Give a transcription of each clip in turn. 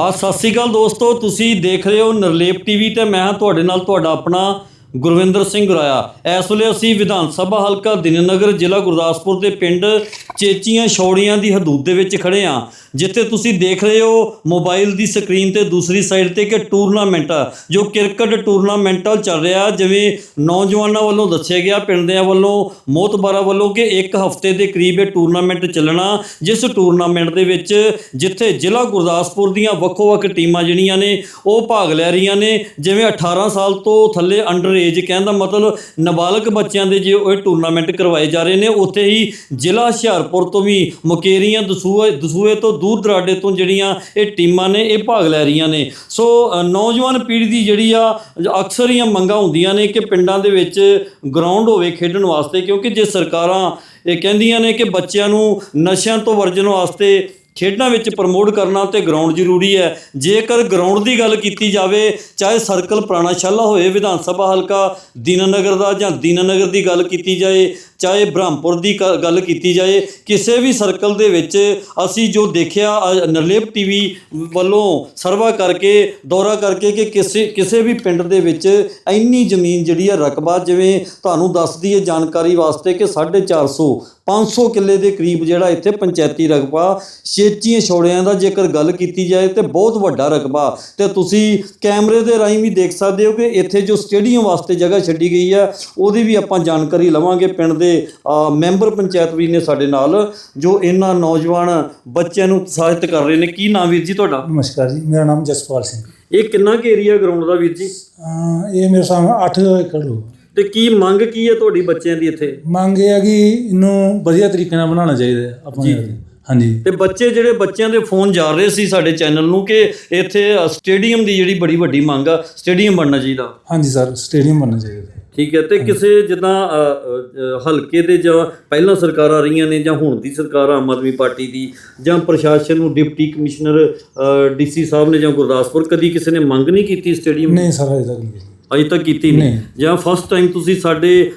ਆ ਸਤਿ ਸ੍ਰੀ ਅਕਾਲ ਦੋਸਤੋ, ਤੁਸੀਂ ਦੇਖ ਰਹੇ ਹੋ ਨਰਲੇਪ ਟੀਵੀ ਤੇ ਮੈਂ ਹਾਂ ਤੁਹਾਡੇ ਨਾਲ ਤੁਹਾਡਾ ਆਪਣਾ ਗੁਰਵਿੰਦਰ ਸਿੰਘ ਰਾਇਆ। ਇਸ ਵੇਲੇ ਅਸੀਂ ਵਿਧਾਨ ਸਭਾ ਹਲਕਾ ਦਿਨਨਗਰ ਜ਼ਿਲ੍ਹਾ ਗੁਰਦਾਸਪੁਰ ਦੇ ਪਿੰਡ ਚੇਚੀਆਂ ਛੌੜੀਆਂ ਦੀ ਹਦੂਦ ਦੇ ਵਿੱਚ ਖੜੇ ਹਾਂ, ਜਿੱਥੇ ਤੁਸੀਂ ਦੇਖ ਰਹੇ ਹੋ ਮੋਬਾਈਲ ਦੀ ਸਕਰੀਨ ਤੇ ਦੂਸਰੀ ਸਾਈਡ ਤੇ ਕਿ ਟੂਰਨਾਮੈਂਟ, ਜੋ ਕ੍ਰਿਕਟ ਟੂਰਨਾਮੈਂਟ ਚੱਲ ਰਿਹਾ। ਜਿਵੇਂ ਨੌਜਵਾਨਾਂ ਵੱਲੋਂ ਦੱਸਿਆ ਗਿਆ ਪਿੰਡਦਿਆਂ ਵੱਲੋਂ, ਮੋਤਬਾਰਾ ਵੱਲੋਂ ਕਿ ਇੱਕ ਹਫ਼ਤੇ ਦੇ ਕਰੀਬ ਇਹ ਟੂਰਨਾਮੈਂਟ ਚੱਲਣਾ। ਜਿਸ ਟੂਰਨਾਮੈਂਟ ਦੇ ਵਿੱਚ ਜਿੱਥੇ ਜ਼ਿਲ੍ਹਾ ਗੁਰਦਾਸਪੁਰ ਦੀਆਂ ਵੱਖੋ-ਵੱਖ ਟੀਮਾਂ ਜਿਹੜੀਆਂ ਨੇ, ਉਹ ਭਾਗ ਲੈ ਰਹੀਆਂ ਨੇ। ਜਿਵੇਂ 18 ਸਾਲ ਤੋਂ ਥੱਲੇ ਅੰਡਰ ਏਜ ਕਹਿਣ ਦਾ ਮਤਲਬ ਨਾਬਾਲਗ ਬੱਚਿਆਂ ਦੇ ਜੇ ਉਹ ਟੂਰਨਾਮੈਂਟ ਕਰਵਾਏ ਜਾ ਰਹੇ ਨੇ, ਉੱਥੇ ਹੀ ਜ਼ਿਲ੍ਹਾ ਹੁਸ਼ਿਆਰਪੁਰ ਤੋਂ ਵੀ ਮੁਕੇਰੀਆਂ ਦਸੂਏ ਦਸੂਏ ਤੋਂ ਦੂਰ ਦਰਾਡੇ ਤੋਂ ਜਿਹੜੀਆਂ ਇਹ ਟੀਮਾਂ ਨੇ, ਇਹ ਭਾਗ ਲੈ ਰਹੀਆਂ ਨੇ। ਸੋ ਨੌਜਵਾਨ ਪੀੜ੍ਹੀ ਦੀ ਜਿਹੜੀ ਆ, ਅਕਸਰ ਹੀ ਮੰਗਾਂ ਹੁੰਦੀਆਂ ਨੇ ਕਿ ਪਿੰਡਾਂ ਦੇ ਵਿੱਚ ਗਰਾਊਂਡ ਹੋਵੇ ਖੇਡਣ ਵਾਸਤੇ, ਕਿਉਂਕਿ ਜੇ ਸਰਕਾਰਾਂ ਇਹ ਕਹਿੰਦੀਆਂ ਨੇ ਕਿ ਬੱਚਿਆਂ ਨੂੰ ਨਸ਼ਿਆਂ ਤੋਂ ਵਰਜਣ ਵਾਸਤੇ ਖੇਡਾਂ ਵਿੱਚ ਪ੍ਰਮੋਟ ਕਰਨਾ ਤੇ ਗਰਾਊਂਡ ਜ਼ਰੂਰੀ ਹੈ। ਜੇਕਰ ਗਰਾਊਂਡ ਦੀ ਗੱਲ ਕੀਤੀ ਜਾਵੇ, ਚਾਹੇ ਸਰਕਲ ਪੁਰਾਣਾ ਸ਼ਾਲਾ ਹੋਏ, ਵਿਧਾਨ ਸਭਾ ਹਲਕਾ, ਦੀਨਾਨਗਰ ਦਾ ਜਾਂ ਦੀਨਾਨਗਰ ਦੀ ਗੱਲ ਕੀਤੀ ਜਾਏ ਚਾਹੇ ਬ੍ਰਹਮਪੁਰ ਦੀ ਕ- ਗੱਲ ਕੀਤੀ ਜਾਏ ਕਿਸੇ ਵੀ ਸਰਕਲ ਦੇ ਵਿੱਚ ਅਸੀਂ ਜੋ ਦੇਖਿਆ ਅ, ਨਰਲੇਪ ਟੀਵੀ ਵੱਲੋਂ ਸਰਵਾ ਕਰਕੇ ਦੌਰਾ ਕਰਕੇ ਕਿ ਕਿਸੇ ਕਿਸੇ ਵੀ ਪਿੰਡ ਦੇ ਵਿੱਚ ਇੰਨੀ ਜ਼ਮੀਨ ਜਿਹੜੀ ਹੈ ਰਕਬਾ ਜਿਵੇਂ ਤੁਹਾਨੂੰ ਦੱਸਦੀ ਹੈ ਜਾਣਕਾਰੀ ਵਾਸਤੇ ਕਿ 450 500 ਕਿੱਲੇ ਦੇ ਕਰੀਬ ਜਿਹੜਾ ਇੱਥੇ ਪੰਚਾਇਤੀ ਰਕਬਾ ਛੇਚੀਆਂ ਛੋੜਿਆਂ ਦਾ ਜੇਕਰ ਗੱਲ ਕੀਤੀ ਜਾਏ ਤੇ ਬਹੁਤ ਵੱਡਾ ਰਕਬਾ। ਤੇ ਤੁਸੀਂ ਕੈਮਰੇ ਦੇ ਰਾਹੀਂ ਵੀ ਦੇਖ ਸਕਦੇ ਹੋ ਕਿ ਇੱਥੇ ਜੋ ਸਟੇਡੀਅਮ ਵਾਸਤੇ ਜਗ੍ਹਾ ਛੱਡੀ ਗਈ ਹੈ ਉਹਦੀ ਵੀ ਆਪਾਂ ਜਾਣਕਾਰੀ ਲਵਾਂਗੇ ਪਿੰਡ ਦੇ ਅ, ਮੈਂਬਰ ਪੰਚਾਇਤ ਵੀ ਨੇ ਸਾਡੇ ਨਾਲ ਜੋ ਇਹਨਾਂ ਨੌਜਵਾਨ ਬੱਚਿਆਂ ਨੂੰ ਉਤਸ਼ਾਹਿਤ ਕਰ ਰਹੇ ਨੇ। ਕੀ ਨਾਮ ਵੀਰ ਜੀ ਤੁਹਾਡਾ? ਨਮਸਕਾਰ ਜੀ ਮੇਰਾ ਨਾਮ ਜਸਪਾਲ ਸਿੰਘ। ਇਹ ਕਿੰਨਾ ਕੁ ਏਰੀਆ ਗਰਾਊਂਡ ਦਾ ਵੀਰ ਜੀ? ਇਹ ਮੇਰੇ ਸਾਹਮਣੇ 8 ਏਕੜ ਹੋ ਤੇ ਕੀ ਮੰਗ ਕੀ ਹੈ ਤੁਹਾਡੀ ਬੱਚਿਆਂ ਦੀ ਇੱਥੇ? ਮੰਗ ਇਹ ਹੈ ਕਿ ਇਹਨੂੰ ਵਧੀਆ ਤਰੀਕੇ ਨਾਲ ਬਣਾਉਣਾ ਚਾਹੀਦਾ ਹੈ ਆਪਣੇ ਹਾਂਜੀ। ਤੇ ਬੱਚੇ ਜਿਹੜੇ ਬੱਚਿਆਂ ਦੇ ਫੋਨ ਜਾ ਰਹੇ ਸੀ ਸਾਡੇ ਚੈਨਲ ਨੂੰ ਕਿ ਇੱਥੇ ਸਟੇਡੀਅਮ ਦੀ ਜਿਹੜੀ ਬੜੀ ਵੱਡੀ ਮੰਗ ਆ ਸਟੇਡੀਅਮ ਬਣਨਾ ਚਾਹੀਦਾ। ਹਾਂਜੀ ਸਰ ਸਟੇਡੀਅਮ ਬਣਨਾ ਚਾਹੀਦਾ। ਠੀਕ ਹੈ ਤੇ ਕਿਸੇ ਜਿੱਦਾਂ ਹਲਕੇ ਦੇ ਜਾਂ ਪਹਿਲਾਂ ਸਰਕਾਰਾਂ ਰਹੀਆਂ ਨੇ ਜਾਂ ਹੁਣ ਦੀ ਸਰਕਾਰ ਆਮ ਆਦਮੀ ਪਾਰਟੀ ਦੀ ਜਾਂ ਪ੍ਰਸ਼ਾਸਨ ਨੂੰ ਡਿਪਟੀ ਕਮਿਸ਼ਨਰ ਡੀਸੀ ਸਾਹਿਬ ਨੇ ਜਾਂ ਗੁਰਦਾਸਪੁਰ ਕਦੀ ਕਿਸੇ ਨੇ ਮੰਗ ਨਹੀਂ ਕੀਤੀ ਸਟੇਡੀਅਮ ਨਹੀਂ ਸਰ ਅਜੇ ਤੱਕ ਨਹੀਂ। ਅਜੇ ਤੱਕ ਕੀਤੀ ਨਹੀਂ। ਨਹੀਂ। ਜਾਂ ਫਸਟ ਟਾਈਮ ਤੁਸੀਂ ਸਾਡੇ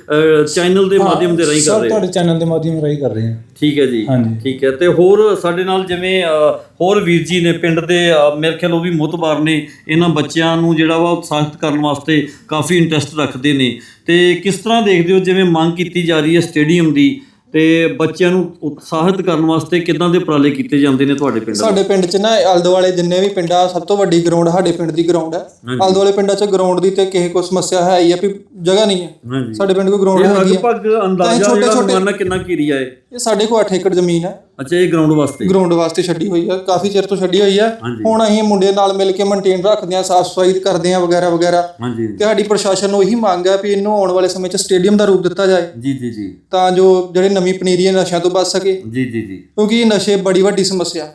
ਚੈਨਲ ਦੇ ਮਾਧਿਅਮ ਦੇ ਰਾਹੀਂ ਕਰ ਰਹੇ ਹੋ। ਤੁਹਾਡੇ ਚੈਨਲ ਦੇ ਮਾਧਿਅਮ ਰਾਹੀਂ ਕਰ ਰਹੇ ਹਾਂ। ਠੀਕ ਹੈ ਜੀ। ਹਾਂਜੀ। ਠੀਕ ਹੈ। ਤੇ ਹੋਰ ਸਾਡੇ ਨਾਲ ਜਿਵੇਂ ਅ, ਹੋਰ ਵੀਰ ਜੀ ਨੇ ਪਿੰਡ ਦੇ ਅ, ਮੇਰੇ ਖਿਆਲ ਉਹ ਵੀ ਮੁਤਬਾਰ ਨੇ। ਇਹਨਾਂ ਬੱਚਿਆਂ ਨੂੰ ਜਿਹੜਾ ਵਾ ਉਤਸ਼ਾਹਿਤ ਕਰਨ ਵਾਸਤੇ ਕਾਫੀ ਇੰਟਰਸਟ ਰੱਖਦੇ ਨੇ। ਤੇ ਕਿਸ ਤਰ੍ਹਾਂ ਦੇਖਦੇ ਹੋ ਜਿਵੇਂ ਮੰਗ ਕੀਤੀ ਜਾ ਰਹੀ ਹੈ ਸਟੇਡੀਅਮ ਦੀ? ਤੇ ਬੱਚਿਆਂ ਨੂੰ ਉਤਸ਼ਾਹਿਤ ਕਰਨ ਵਾਸਤੇ ਕਿੱਦਾਂ ਦੇ ਉਪਰਾਲੇ ਕੀਤੇ ਜਾਂਦੇ ਨੇ ਤੁਹਾਡੇ ਪਿੰਡ ਸਾਡੇ ਪਿੰਡ 'ਚ ਨਾ ਆਲੇ ਦੁਆਲੇ ਜਿੰਨੇ ਵੀ ਪਿੰਡ ਸਭ ਤੋਂ ਵੱਡੀ ਗਰਾਊਂਡ ਸਾਡੇ ਪਿੰਡ ਦੀ ਗਰਾਊਂਡ ਹੈ ਆਲੇ ਦੁਆਲੇ ਪਿੰਡਾਂ 'ਚ ਗਰਾਊਂਡ ਦੀ ਤੇ ਕਿਸੇ ਕੋ ਸਮੱਸਿਆ ਹੈ ਹੀ ਆ ਵੀ ਜਗ੍ਹਾ ਨਹੀਂ ਹੈ ਸਾਡੇ ਪਿੰਡ ਕੋਈ ਗਰਾਊਂਡ ਇਹ ਹੈਗੀ ਲਗਭਗ ਅੰਦਾਜ਼ਾ ਜਿਹੜਾ ਕਿੰਨਾ ਕੀ ਏਰੀਆ ਹੈ ਇਹ ਸਾਡੇ ਕੋਲ 8 ਏਕੜ ਜ਼ਮੀਨ ਹੈ। ਅੱਛਾ ਇਹ ਗਰਾਊਂਡ ਵਾਸਤੇ? ਗਰਾਊਂਡ ਵਾਸਤੇ ਛੱਡੀ ਹੋਈ ਆ ਕਾਫੀ ਚਿਰ ਤੋਂ ਛੱਡੀ ਹੋਈ ਆ ਹਾਂਜੀ। ਹੁਣ ਅਸੀਂ ਮੁੰਡੇ ਨਾਲ ਮਿਲ ਕੇ ਮੇਨਟੇਨ ਰੱਖਦੇ ਆ ਸਾਫ਼ ਸਫ਼ਾਈ ਕਰਦੇ ਆ ਵਗੈਰਾ ਵਗੈਰਾ। ਹਾਂਜੀ। ਤੇ ਸਾਡੀ ਪ੍ਰਸ਼ਾਸਨ ਨੂੰ ਇਹੀ ਮੰਗ ਹੈ ਵੀ ਇਹਨੂੰ ਆਉਣ ਵਾਲੇ ਸਮੇਂ 'ਚ ਸਟੇਡੀਅਮ ਦਾ ਰੂਪ ਦਿੱਤਾ ਜਾਏ। ਜੀ ਜੀ ਜੀ। ਤਾਂ ਜੋ ਜਿਹੜੇ ਨਵੀਂ ਪਨੀਰੀ ਹੈ ਨਸ਼ਿਆਂ ਤੋਂ ਬਚ ਸਕੇ। ਜੀ ਜੀ ਜੀ। ਕਿਉਂਕਿ ਇਹ ਨਸ਼ੇ ਬੜੀ ਵੱਡੀ ਸਮੱਸਿਆ।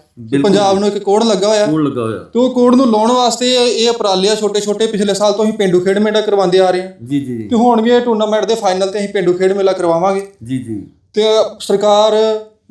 ਪੰਜਾਬ ਨੂੰ ਇੱਕ ਕੋੜ ਲੱਗਾ ਹੋਇਆ। ਕੋਲ ਲੱਗਾ ਹੋਇਆ। ਤੇ ਉਹ ਕੋਡ ਨੂੰ ਲਾਉਣ ਵਾਸਤੇ ਇਹ ਇਹ ਉਪਰਾਲੇ ਆ ਛੋਟੇ ਛੋਟੇ। ਪਿਛਲੇ ਸਾਲ ਤੋਂ ਅਸੀਂ ਪਿੰਡੂ ਖੇਡ ਮੇਲਾ ਕਰਵਾਉਂਦੇ ਆ ਰਹੇ ਹਾਂ। ਜੀ ਜੀ। ਤੇ ਹੁਣ ਵੀ ਇਹ ਟੂਰਨਾਮੈਂਟ ਦੇ ਫਾਈਨਲ ਤੇ ਅਸੀਂ ਪਿੰਡੂ ਖੇਡ ਮੇਲਾ ਕਰਵਾਵਾਂਗੇ। ਜੀ ਜੀ। ਤੇ ਸਰਕਾਰ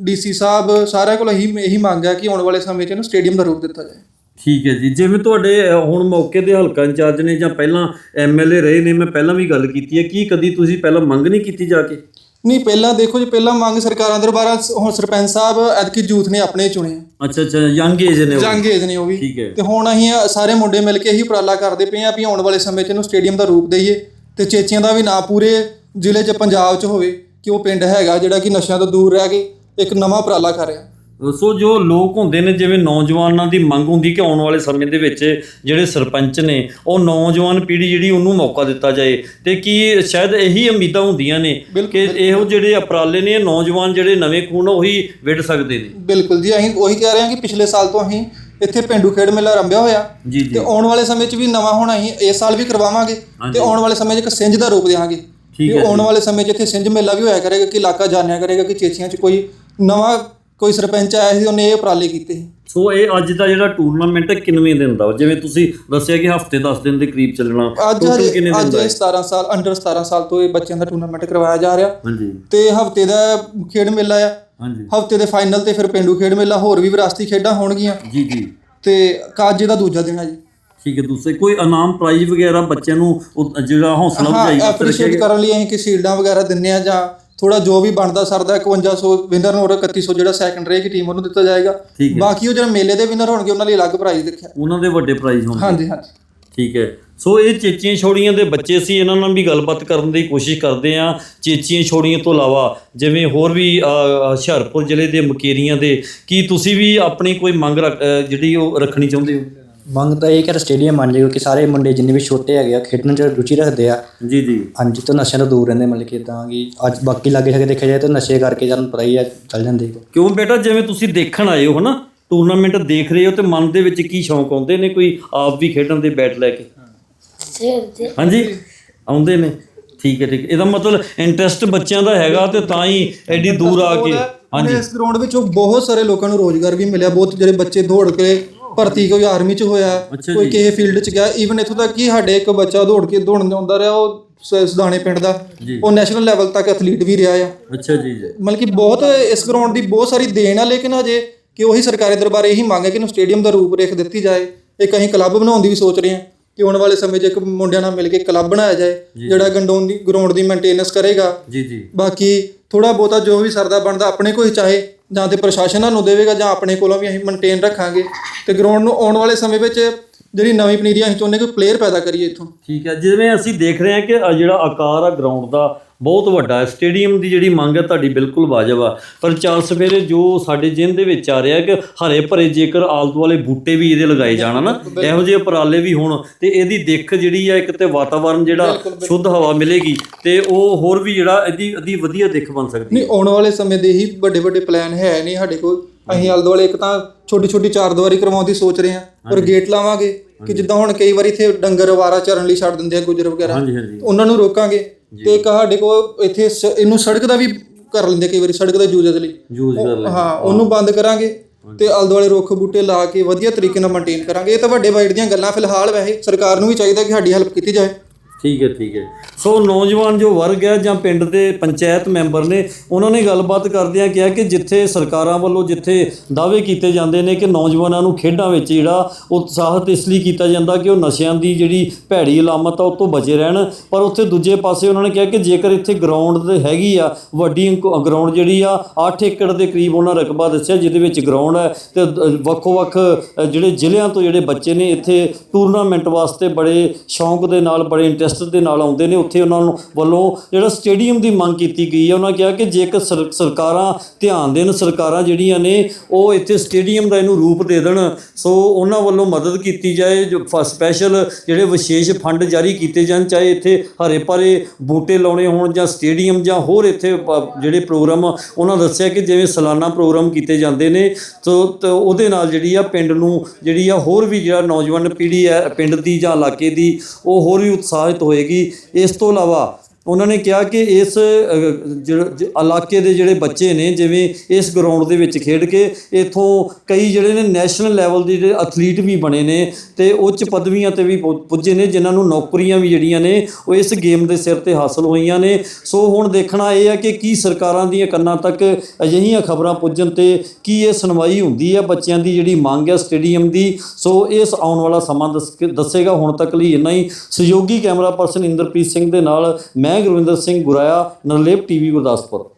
ਡੀਸੀ ਸਾਹਿਬ ਸਾਰਿਆਂ ਕੋਲ ਇਹੀ ਇਹੀ ਮੰਗ ਹੈ ਕਿ ਆਉਣ ਵਾਲੇ ਸਮੇਂ 'ਚ ਇਹਨੂੰ ਸਟੇਡੀਅਮ ਦਾ ਰੂਪ ਦਿੱਤਾ ਜਾਏ। ਠੀਕ ਹੈ ਜੀ। ਜਿਵੇਂ ਤੁਹਾਡੇ ਅ, ਹੁਣ ਮੌਕੇ ਦੇ ਹਲਕਾ ਇੰਚਾਰਜ ਨੇ ਜਾਂ ਪਹਿਲਾਂ ਐਮਐਲਏ ਰਹੇ ਨੇ ਮੈਂ ਪਹਿਲਾਂ ਵੀ ਗੱਲ ਕੀਤੀ ਹੈ ਕੀ ਕਦੀ ਤੁਸੀਂ ਪਹਿਲਾਂ ਮੰਗ ਨਹੀਂ ਕੀਤੀ ਜਾ ਕੇ? ਨਹੀਂ ਪਹਿਲਾਂ ਦੇਖੋ ਜੀ ਪਹਿਲਾਂ ਮੰਗ ਸਰਕਾਰਾਂ ਦਰਬਾਰਾ ਹੁਣ ਸਰਪੰਚ ਸਾਹਿਬ ਐਤਕੀ ਯੂਥ ਨੇ ਆਪਣੇ ਚੁਣੇ ਆ। ਅੱਛਾ ਅੱਛਾ ਯੰਗ ਏਜ ਨੇ ਉਹ। ਜੰਗ ਏਜ ਨੇ ਉਹ ਵੀ। ਠੀਕ ਹੈ। ਤੇ ਹੁਣ ਅਸੀਂ ਸਾਰੇ ਮੁੰਡੇ ਮਿਲ ਕੇ ਇਹੀ ਉਪਰਾਲਾ ਕਰਦੇ ਪਏ ਆ ਵੀ ਆਉਣ ਵਾਲੇ ਸਮੇਂ 'ਚ ਇਹਨੂੰ ਸਟੇਡੀਅਮ ਦਾ ਰੂਪ ਦਈਏ ਤੇ ਚੇਚੀਆਂ ਦਾ ਵੀ ਨਾਂ ਪੂਰੇ ਜ਼ਿਲ੍ਹੇ 'ਚ ਪੰਜਾਬ 'ਚ ਹੋਵੇ। ਕਿ ਉਹ ਪਿੰਡ ਹੈਗਾ ਜਿਹੜਾ ਕਿ ਨਸ਼ਿਆਂ ਤੋਂ ਦੂਰ ਰਹਿ ਕੇ ਇੱਕ ਨਵਾਂ ਉਪਰਾਲਾ ਕਰ ਰਿਹਾ। ਸੋ ਜੋ ਲੋਕ ਹੁੰਦੇ ਨੇ ਜਿਵੇਂ ਨੌਜਵਾਨਾਂ ਦੀ ਮੰਗ ਹੁੰਦੀ ਕਿ ਆਉਣ ਵਾਲੇ ਸਮੇਂ ਦੇ ਵਿੱਚ ਜਿਹੜੇ ਸਰਪੰਚ ਨੇ ਉਹ ਨੌਜਵਾਨ ਪੀੜ੍ਹੀ ਜਿਹੜੀ ਉਹਨੂੰ ਮੌਕਾ ਦਿੱਤਾ ਜਾਏ ਤੇ ਕੀ ਸ਼ਾਇਦ ਇਹੀ ਉਮੀਦਾਂ ਹੁੰਦੀਆਂ ਨੇ ਕਿ ਇਹੋ ਜਿਹੜੇ ਉਪਰਾਲੇ ਨੇ ਨੌਜਵਾਨ ਜਿਹੜੇ ਨਵੇਂ ਖੂਨ ਉਹੀ ਵਿੜ ਸਕਦੇ ਨੇ। ਬਿਲਕੁਲ ਜੀ ਅਸੀਂ ਉਹੀ ਕਹਿ ਰਹੇ ਹਾਂ ਕਿ ਪਿਛਲੇ ਸਾਲ ਤੋਂ ਅਸੀਂ ਇੱਥੇ ਪਿੰਡੂ ਖੇਡ ਮੇਲਾ ਆਰੰਭਿਆ ਹੋਇਆ। ਤੇ ਆਉਣ ਵਾਲੇ ਸਮੇਂ 'ਚ ਵੀ ਨਵਾਂ ਹੁਣ ਅਸੀਂ ਇਸ ਸਾਲ ਵੀ ਕਰਵਾਵਾਂਗੇ। ਤੇ ਆਉਣ ਵਾਲੇ ਸਮੇਂ 'ਚ ਇੱਕ ਸਿੰਜ ਦਾ ਰੂਪ ਦੇਵਾਂਗੇ ਠੀਕ ਕਿ ਆਉਣ ਵਾਲੇ ਸਮੇਂ 'ਚ ਇੱਥੇ ਸਿੰਜ ਮੇਲਾ ਵੀ ਹੋਇਆ ਕਰੇਗਾ ਕਿ ਇਲਾਕਾ ਜਾਣਿਆ ਕਰੇਗਾ ਕਿ ਚੇਚੀਆਂ 'ਚ ਕੋਈ ਨਵਾਂ ਕੋਈ ਸਰਪੰਚ ਆਇਆ ਸੀ ਉਹਨੇ ਇਹ ਉਪਰਾਲੇ ਕੀਤੇ ਸੀ। ਇਹ ਅੱਜ ਦਾ ਜਿਹੜਾ ਟੂਰਨਾਮੈਂਟ ਹੈ ਕਿੰਨਵੇਂ ਦਿਨ ਦਾ? ਜਿਵੇਂ ਤੁਸੀਂ ਦੱਸਿਆ ਕਿ ਹਫ਼ਤੇ 10 ਦਿਨ ਦੇ ਕਰੀਬ ਚੱਲਣਾ ਅੱਜ Total ਕਿੰਨੇ ਦਿਨ ਅੱਜ ਦਾ ਹੈ? ਇਹ 17 ਸਾਲ ਅੰਡਰ 17 ਸਾਲ ਤੋਂ ਇਹ ਬੱਚਿਆਂ ਦਾ ਟੂਰਨਾਮੈਂਟ ਕਰਵਾਇਆ ਜਾ ਰਿਹਾ। ਹਾਂਜੀ। ਤੇ ਹਫ਼ਤੇ ਦਾ ਖੇਡ ਮੇਲਾ ਆ। ਹਾਂਜੀ। ਹਫ਼ਤੇ ਦੇ ਫਾਈਨਲ ਤੇ ਫਿਰ ਪਿੰਡੂ ਖੇਡ ਮੇਲਾ ਹੋਰ ਵੀ ਵਿਰਾਸਤੀ ਖੇਡਾਂ ਹੋਣਗੀਆਂ। ਜੀ ਜੀ। ਤੇ ਕਾਜੇ ਦਾ ਦੂਜਾ ਦਿਨ ਹੈ ਜੀ। ਠੀਕ ਹੈ ਦੂਸਰੇ ਕੋਈ ਇਨਾਮ ਪ੍ਰਾਈਜ਼ ਵਗੈਰਾ ਬੱਚਿਆਂ ਨੂੰ ਉਹ ਜਿਹੜਾ ਹੌਸਲਾ ਹਾਂ ਵਧਾਈ ਵਾਸਤੇ ਐਪਰੀਸ਼ੀਏਟ ਕਰਨ ਲਈ ਅਸੀਂ ਕਿ ਸ਼ੀਲਡਾਂ ਵਗੈਰਾ ਦਿੰਨੇ ਆ ਜਾਂ ਥੋੜਾ ਜੋ ਵੀ ਬਣਦਾ ਸਰਦਾ 5100 ਵਿਨਰ ਨੂੰ ਔਰ 3100 ਜਿਹੜਾ ਸੈਕੰਡ ਰਹੇਗੀ ਟੀਮ ਉਹਨੂੰ ਦਿੱਤਾ ਜਾਏਗਾ। ਹੈ। ਬਾਕੀ ਉਹ ਜਿਹੜਾ ਮੇਲੇ ਦੇ ਵਿਨਰ ਹੋਣਗੇ ਉਹਨਾਂ ਲਈ ਅਲੱਗ ਪ੍ਰਾਈਜ਼ ਰੱਖਿਆ। ਉਹਨਾਂ ਦੇ ਵੱਡੇ ਪ੍ਰਾਈਜ਼ ਹੋਣਗੇ। ਹਾਂਜੀ ਹਾਂਜੀ। ਠੀਕ ਹੈ। ਸੋ ਇਹ ਚੇਚੀਆਂ ਛੋੜੀਆਂ ਦੇ ਬੱਚੇ ਸੀ ਇਹਨਾਂ ਨਾਲ ਵੀ ਗੱਲਬਾਤ ਕਰਨ ਦੀ ਕੋਸ਼ਿਸ਼ ਕਰਦੇ ਆ ਚੇਚੀਆਂ ਛੋੜੀਆਂ ਤੋਂ ਇਲਾਵਾ ਜਿਵੇਂ ਹੋਰ ਵੀ ਹੁਸ਼ਿਆਰਪੁਰ ਜ਼ਿਲ੍ਹੇ ਦੇ ਮਕੇਰੀਆਂ ਦੇ ਕੀ ਤੁਸੀਂ ਵੀ ਆਪਣੀ ਕੋਈ ਮੰਗ ਜਿਹੜੀ ਉਹ ਰੱਖਣੀ ਚਾਹੁੰਦੇ ਹੋ? ਮੰਗ ਤਾਂ ਇਹ ਕਿ ਸਟੇਡੀਅਮ ਬਣ ਜਾਏਗਾ ਕਿ ਸਾਰੇ ਮੁੰਡੇ ਜਿੰਨੇ ਵੀ ਛੋਟੇ ਹੈਗੇ ਆ ਖੇਡਣ 'ਚ ਰੁਚੀ ਰੱਖਦੇ ਆ। ਜੀ ਜੀ। ਹਾਂਜੀ ਤੋਂ ਨਸ਼ਿਆਂ ਤੋਂ ਦੂਰ ਰਹਿੰਦੇ ਮਤਲਬ ਕਿ ਤਾਂ ਕਿ ਅੱਜ ਬਾਕੀ ਲਾਗੇ ਛਾਗੇ ਦੇਖਿਆ ਜਾਏ ਤਾਂ ਨਸ਼ੇ ਕਰਕੇ ਤੁਹਾਨੂੰ ਪਤਾ ਹੀ ਆ ਚੱਲ ਜਾਂਦੇ। ਕਿਉਂ ਬੇਟਾ? ਜਿਵੇਂ ਤੁਸੀਂ ਦੇਖਣ ਆਏ ਹੋ ਹਨਾ? ਟੂਰਨਾਮੈਂਟ ਦੇਖ ਰਹੇ ਹੋ ਤੇ ਮਨ ਦੇ ਵਿੱਚ ਕੀ ਸ਼ੌਂਕ ਆਉਂਦੇ ਨੇ? ਕੋਈ ਆਪ ਵੀ ਖੇਡਣ ਦੇ ਬੈਟ ਲੈ ਕੇ? ਹਾਂਜੀ? ਆਉਂਦੇ ਨੇ। ਠੀਕ ਹੈ ਠੀਕ ਹੈ। ਇਹਦਾ ਮਤਲਬ ਇੰਟਰਸਟ ਬੱਚਿਆਂ ਦਾ ਹੈਗਾ ਤੇ ਤਾਂ ਹੀ ਐਡੀ ਦੂਰ ਆ ਕੇ। ਹਾਂਜੀ। ਇਸ ਗਰਾਊਂਡ ਵਿੱਚ ਉਹ ਬਹੁਤ ਸਾਰੇ ਲੋਕਾਂ ਨੂੰ ਰੋਜ਼ਗਾਰ ਵੀ ਮਿਲਿਆ ਬਹੁਤ ਜਿਹੜੇ ਬੱਚੇ ਦੌੜ ਕੇ ਭਰਤੀ ਕੋਈ ਆਰਮੀ ਚ ਹੋਇਆ ਅੱਛਾ ਕੋਈ ਕਿਸੇ ਫੀਲਡ ਚ ਗਿਆ ਈਵਨ ਇੱਥੋਂ ਤੱਕ ਕਿ ਸਾਡੇ ਇੱਕ ਬੱਚਾ ਦੌੜ ਕੇ ਦੌੜਨ ਆਉਂਦਾ ਰਿਹਾ ਉਹ ਸ- ਸਦਾਣੇ ਪਿੰਡ ਦਾ ਉਹ ਨੈਸ਼ਨਲ ਲੈਵਲ ਤੱਕ ਐਥਲੀਟ ਵੀ ਰਿਹਾ ਆ। ਅੱਛਾ ਜੀ ਜੀ। ਮਤਲਬ ਕਿ ਬਹੁਤ ਇਸ ਗਰਾਊਂਡ ਦੀ ਬਹੁਤ ਸਾਰੀ ਦੇਣ ਆ ਲੇਕਿਨ ਹਜੇ ਕਿ ਉਹੀ ਸਰਕਾਰੀ ਦਰਬਾਰ ਇਹੀ ਮੰਗ ਹੈ ਕਿ ਇਹਨੂੰ ਸਟੇਡੀਅਮ ਦਾ ਰੂਪ ਰੇਖ ਦਿੱਤੀ ਜਾਏ। ਇੱਕ ਅਸੀਂ ਕਲੱਬ ਬਣਾਉਣ ਦੀ ਵੀ ਸੋਚ ਰਹੇ ਹਾਂ ਕਿ ਆਉਣ ਵਾਲੇ ਸਮੇਂ 'ਚ ਇੱਕ ਮੁੰਡਿਆਂ ਨਾਲ ਮਿਲ ਕੇ ਕਲੱਬ ਬਣਾਇਆ ਜਾਏ ਜਿਹੜਾ ਗੰਡੋਨ ਦੀ ਗਰਾਊਂਡ ਦੀ ਮੇਨਟੇਨੈਂਸ ਕਰੇਗਾ। ਜੀ ਜੀ। ਬਾਕੀ ਥੋੜਾ ਬਹੁਤਾ ਜੋ ਵੀ ਸਰਦਾ ਬਣਦਾ ਆਪਣੇ ਕੋਈ ਚਾਹੇ ਜਾਂ ਤੇ ਪ੍ਰਸ਼ਾਸਨਾਂ ਨੂੰ ਦੇਵੇਗਾ ਜਾਂ ਆਪਣੇ ਕੋਲੋਂ ਵੀ ਅਸੀਂ ਮੇਨਟੇਨ ਰੱਖਾਂਗੇ। ਤੇ ਗਰਾਊਂਡ ਨੂੰ ਆਉਣ ਵਾਲੇ ਸਮੇਂ ਵਿੱਚ ਜਿਹੜੀ ਨਵੀਂ ਪਨੀਰੀਆਂ ਅਸੀਂ ਚਾਹੁੰਦੇ ਕਿ ਪਲੇਅਰ ਪੈਦਾ ਕਰੀਏ ਇੱਥੋਂ। ਠੀਕ ਹੈ ਜਿਵੇਂ ਅਸੀਂ ਦੇਖ ਰਹੇ ਹਾਂ ਕਿ ਆਹ ਜਿਹੜਾ ਆਕਾਰ ਆ ਗਰਾਊਂਡ ਦਾ ਬਹੁਤ ਵੱਡਾ ਹੈ। ਸਟੇਡੀਅਮ ਦੀ ਜਿਹੜੀ ਮੰਗ ਹੈ ਤੁਹਾਡੀ ਬਿਲਕੁਲ ਵਾਜਬ ਆ। ਪਰ ਚਾਰ ਸਵੇਰੇ ਜੋ ਸਾਡੇ ਜਿੰਨ ਦੇ ਵਿੱਚ ਆ ਰਿਹਾ ਕਿ ਹਰੇ ਭਰੇ ਜੇਕਰ ਆਲੇ ਦੁਆਲੇ ਬੂਟੇ ਵੀ ਇਹਦੇ ਲਗਾਏ ਜਾਣ ਨਾ ਇਹੋ ਜਿਹੇ ਉਪਰਾਲੇ ਵੀ ਹੋਣ ਤੇ ਇਹਦੀ ਦਿੱਖ ਜਿਹੜੀ ਆ ਇੱਕ ਤੇ ਵਾਤਾਵਰਨ ਜਿਹੜਾ ਸ਼ੁੱਧ ਹਵਾ ਮਿਲੇਗੀ ਤੇ ਉਹ ਹੋਰ ਵੀ ਜਿਹੜਾ ਇਹਦੀ ਇਹਦੀ ਵਧੀਆ ਦਿੱਖ ਬਣ ਸਕਦੀ ਨਹੀਂ ਆਉਣ ਵਾਲੇ ਸਮੇਂ ਦੇ ਹੀ ਵੱਡੇ ਵੱਡੇ ਪਲਾਨ ਹੈ ਨਹੀਂ ਸਾਡੇ ਕੋਲ। ਅਸੀਂ ਆਲੇ ਦੁਆਲੇ ਇੱਕ ਤਾਂ ਛੋਟੀ ਛੋਟੀ ਚਾਰ ਦੀਵਾਰੀ ਕਰਵਾਉਣ ਦੀ ਸੋਚ ਰਹੇ ਹਾਂ ਔਰ ਗੇਟ ਲਾਵਾਂਗੇ ਕਿ ਜਿੱਦਾਂ ਹੁਣ ਕਈ ਵਾਰੀ ਇੱਥੇ ਡੰਗਰ ਵਾਰਾ ਚਰਨ ਲਈ ਛੱਡ ਦਿੰਦੇ ਆ ਗੁਜਰ ਵਗੈਰਾ। ਹਾਂਜੀ ਹਾਂਜੀ। ਉਹਨਾਂ ਨੂੰ ਰੋਕਾਂਗੇ ਤੇ ਇੱਕ ਸਾਡੇ ਕੋਲ ਇੱਥੇ ਸ- ਇਹਨੂੰ ਸੜਕ ਦਾ ਵੀ ਕਰ ਲੈਂਦੇ ਕਈ ਵਾਰੀ ਸੜਕ ਦਾ ਯੂਜ਼ ਦੇ ਲਈ। ਯੂਜ਼ ਕਰ ਲੈ ਹਾਂ ਉਹਨੂੰ ਬੰਦ ਕਰਾਂਗੇ ਤੇ ਆਲੇ ਦੁਆਲੇ ਰੁੱਖ ਬੂਟੇ ਲਾ ਕੇ ਵਧੀਆ ਤਰੀਕੇ ਨਾਲ ਮੇਨਟੇਨ ਕਰਾਂਗੇ। ਇਹ ਤਾਂ ਵੱਡੇ ਵਾਈਡ ਦੀਆਂ ਗੱਲਾਂ ਫਿਲਹਾਲ ਵੈਸੇ ਸਰਕਾਰ ਨੂੰ ਵੀ ਚਾਹੀਦਾ ਕਿ ਸਾਡੀ ਹੈਲਪ ਕੀਤੀ ਜਾਏ। ਠੀਕ ਹੈ ਠੀਕ ਹੈ। ਸੋ ਨੌਜਵਾਨ ਜੋ ਵਰਗ ਹੈ ਜਾਂ ਪਿੰਡ ਦੇ ਪੰਚਾਇਤ ਮੈਂਬਰ ਨੇ, ਉਹਨਾਂ ਨੇ ਗੱਲਬਾਤ ਕਰਦਿਆਂ ਕਿਹਾ ਕਿ ਜਿੱਥੇ ਸਰਕਾਰਾਂ ਵੱਲੋਂ ਜਿੱਥੇ ਦਾਅਵੇ ਕੀਤੇ ਜਾਂਦੇ ਨੇ ਕਿ ਨੌਜਵਾਨਾਂ ਨੂੰ ਖੇਡਾਂ ਵਿੱਚ ਜਿਹੜਾ ਉਤਸ਼ਾਹਿਤ ਇਸ ਲਈ ਕੀਤਾ ਜਾਂਦਾ ਕਿ ਉਹ ਨਸ਼ਿਆਂ ਦੀ ਜਿਹੜੀ ਭੈੜੀ ਅਲਾਮਤ ਆ, ਉਹ ਤੋਂ ਬਚੇ ਰਹਿਣ। ਪਰ ਉੱਥੇ ਦੂਜੇ ਪਾਸੇ ਉਹਨਾਂ ਨੇ ਕਿਹਾ ਕਿ ਜੇਕਰ ਇੱਥੇ ਗਰਾਊਂਡ ਤੇ ਹੈਗੀ ਆ, ਵੱਡੀ ਗਰਾਊਂਡ ਜਿਹੜੀ ਆ 8 ਏਕੜ ਦੇ ਕਰੀਬ ਉਹਨਾਂ ਰਕਬਾ ਦੱਸਿਆ, ਜਿਹਦੇ ਵਿੱਚ ਗਰਾਊਂਡ ਹੈ ਤੇ ਵੱਖੋ-ਵੱਖ ਜਿਹੜੇ ਜ਼ਿਲ੍ਹਿਆਂ ਤੋਂ ਜਿਹੜੇ ਬੱਚੇ ਨੇ, ਇੱਥੇ ਟੂਰਨਾਮੈਂਟ ਵਾਸਤੇ ਬੜੇ ਸ਼ੌਂਕ ਦੇ ਨਾਲ, ਬੜੇ ਇੰਟਰਸਟ ਦੇ ਨਾਲ ਆਉਂਦੇ ਨੇ, ਉੱਥੇ ਉਹਨਾਂ ਨੂੰ ਵੱਲੋਂ ਜਿਹੜਾ ਸਟੇਡੀਅਮ ਦੀ ਮੰਗ ਕੀਤੀ ਗਈ ਹੈ, ਉਹਨਾਂ ਕਿਹਾ ਕਿ ਜੇਕਰ ਸਰ- ਸਰਕਾਰਾਂ ਧਿਆਨ ਦੇਣ, ਸਰਕਾਰਾਂ ਜਿਹੜੀਆਂ ਨੇ, ਉਹ ਇੱਥੇ ਸਟੇਡੀਅਮ ਦਾ ਇਹਨੂੰ ਰੂਪ ਦੇ ਦੇਣ, ਸੋ ਉਹਨਾਂ ਵੱਲੋਂ ਮਦਦ ਕੀਤੀ ਜਾਏ, ਜੋ ਸਪੈਸ਼ਲ ਜਿਹੜੇ ਵਿਸ਼ੇਸ਼ ਫੰਡ ਜਾਰੀ ਕੀਤੇ ਜਾਣ, ਚਾਹੇ ਇੱਥੇ ਹਰੇ ਭਰੇ ਬੂਟੇ ਲਾਉਣੇ ਹੋਣ ਜਾਂ ਸਟੇਡੀਅਮ ਜਾਂ ਹੋਰ ਇੱਥੇ ਜਿਹੜੇ ਪ੍ਰੋਗਰਾਮ ਉਹਨਾਂ ਦੱਸਿਆ ਕਿ ਜਿਵੇਂ ਸਾਲਾਨਾ ਪ੍ਰੋਗਰਾਮ ਕੀਤੇ ਜਾਂਦੇ ਨੇ, ਸੋ ਤੇ, ਉਹਦੇ ਨਾਲ ਜਿਹੜੀ ਆ ਪਿੰਡ ਨੂੰ ਜਿਹੜੀ ਆ ਹੋਰ ਵੀ ਜਿਹੜਾ ਨੌਜਵਾਨ ਪੀੜ੍ਹੀ ਹੈ, ਪਿੰਡ ਦੀ ਜਾਂ ਇਲਾਕੇ ਦੀ, ਉਹ ਹੋਰ ਵੀ ਉਤਸ਼ਾਹਿਤ ਹੋਏਗੀ। ਇਸ ਤੋਂ ਇਲਾਵਾ ਉਹਨਾਂ ਨੇ ਕਿਹਾ ਕਿ ਇਸ ਜ- ਇਲਾਕੇ ਦੇ ਜਿਹੜੇ ਬੱਚੇ ਨੇ, ਜਿਵੇਂ ਇਸ ਗਰਾਊਂਡ ਦੇ ਵਿੱਚ ਖੇਡ ਕੇ ਇਥੋਂ ਕਈ ਜਿਹੜੇ ਨੇ ਨੈਸ਼ਨਲ ਲੈਵਲ ਦੇ ਜਿਹੜੇ ਐਥਲੀਟ ਵੀ ਬਣੇ ਨੇ ਤੇ ਉੱਚ ਪਦਵੀਆਂ ਤੇ ਵੀ ਪੁੱਜੇ ਨੇ, ਜਿਨ੍ਹਾਂ ਨੂੰ ਨੌਕਰੀਆਂ ਵੀ ਜਿਹੜੀਆਂ ਨੇ, ਉਹ ਇਸ ਗੇਮ ਦੇ ਸਿਰ ਤੇ ਹਾਸਲ ਹੋਈਆਂ ਨੇ। ਸੋ ਹੁਣ ਦੇਖਣਾ ਇਹ ਹੈ ਕਿ ਕੀ ਸਰਕਾਰਾਂ ਦੀਆਂ ਕੰਨਾਂ ਤੱਕ ਅਜਿਹੀਆਂ ਖਬਰਾਂ ਪੁੱਜਣ ਤੇ ਕੀ ਇਹ ਸੁਣਵਾਈ ਹੁੰਦੀ ਹੈ ਬੱਚਿਆਂ ਦੀ ਜਿਹੜੀ ਮੰਗ ਹੈ ਸਟੇਡੀਅਮ ਦੀ। ਸੋ ਇਸ ਆਉਣ ਵਾਲਾ ਸਮਾਂ ਦੱਸ- ਦੱਸੇਗਾ ਹੁਣ ਤੱਕ ਲਈ ਇੰਨਾ ਹੀ। ਸਹਿਯੋਗੀ ਕੈਮਰਾ ਪਰਸਨ ਇੰਦਰਪ੍ਰੀਤ ਸਿੰਘ ਦੇ ਨਾਲ ਮੈਂ ਮੈਂ ਗੁਰਵਿੰਦਰ ਸਿੰਘ ਗੁਰਾਇਆ ਨਰਲੇਪ ਟੀਵੀ ਗੁਰਦਾਸਪੁਰ।